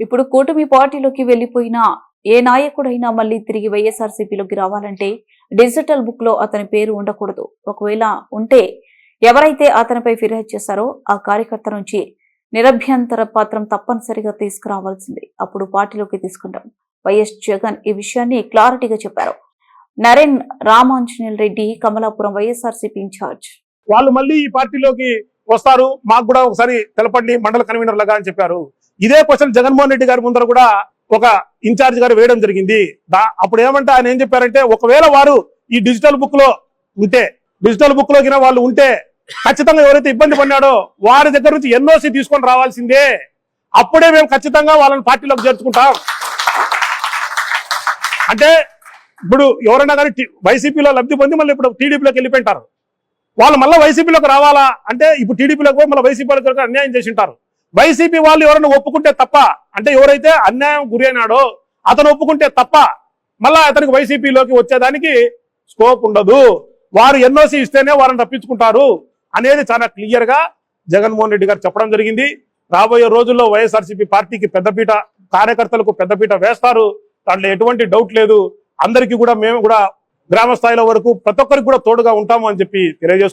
ఇప్పుడు కూటమి పార్టీలోకి వెళ్ళిపోయిన ఏ నాయకుడైనా మళ్ళీ తిరిగి వైఎస్ఆర్సీపీలోకి రావాలంటే డిజిటల్ బుక్లో అతని పేరు ఉండకూడదు. ఒకవేళ ఉంటే ఎవరైతే అతనిపై ఫిర్యాదు చేశారో ఆ కార్యకర్త నుంచి నిరభ్యంతర పాత్రం తప్పనిసరిగా తీసుకురావాల్సింది. అప్పుడు పార్టీలోకి తీసుకుంటాం. వైఎస్ జగన్ ఈ విషయాన్ని క్లారిటీగా చెప్పారు. నరేన్ రామాంజనేయులు రెడ్డి కమలాపురం వైఎస్ఆర్సీపీ ఇన్ఛార్జ్. వాళ్ళు మళ్ళీ ఈ పార్టీలోకి వస్తారు. మాకు కూడా ఒకసారి తెలపండి మండల కన్వీనర్ లాగా అని చెప్పారు. ఇదే క్వశ్చన్ జగన్మోహన్ రెడ్డి గారి ముందర కూడా ఒక ఇన్ఛార్జ్ గారు వేయడం జరిగింది. దా- అప్పుడు ఏమంటే ఆయన ఏం చెప్పారంటే ఒకవేళ వారు ఈ డిజిటల్ బుక్లో ఉంటే డిజిటల్ బుక్లో వాళ్ళు ఉంటే ఖచ్చితంగా ఎవరైతే ఇబ్బంది పడినాడో వారి దగ్గర నుంచి ఎన్ఓసి తీసుకొని రావాల్సిందే. అప్పుడే మేము ఖచ్చితంగా వాళ్ళని పార్టీలోకి చేర్చుకుంటాం. అంటే ఇప్పుడు ఎవరైనా కానీ వైసీపీలో లబ్ధి పొంది మళ్ళీ ఇప్పుడు టీడీపీలోకి వెళ్ళిపోయింటారు. వాళ్ళు మళ్ళీ వైసీపీలోకి రావాలా? అంటే ఇప్పుడు టీడీపీలోకి పోయి మళ్ళీ వైసీపీ అన్యాయం చేసి ఉంటారు. వైసీపీ వాళ్ళు ఎవరైనా ఒప్పుకుంటే తప్ప అంటే ఎవరైతే అన్యాయం గురి అయినాడో అతను ఒప్పుకుంటే తప్ప మళ్ళా అతనికి వైసీపీలోకి వచ్చేదానికి స్కోప్ ఉండదు. వారు ఎన్ఓసి ఇస్తేనే వారిని రప్పించుకుంటారు అనేది చాలా క్లియర్గా జగన్మోహన్ రెడ్డి గారు చెప్పడం జరిగింది. రాబోయే రోజుల్లో వైఎస్ఆర్సీపీ పార్టీకి పెద్దపీట కార్యకర్తలకు పెద్దపీట వేస్తారు. దాంట్లో ఎటువంటి డౌట్ లేదు. అందరికీ కూడా మేము కూడా గ్రామ స్థాయిలో వరకు ప్రతి ఒక్కరికి కూడా తోడుగా ఉంటాము అని చెప్పి తెలియజేసుకుంటున్నాం.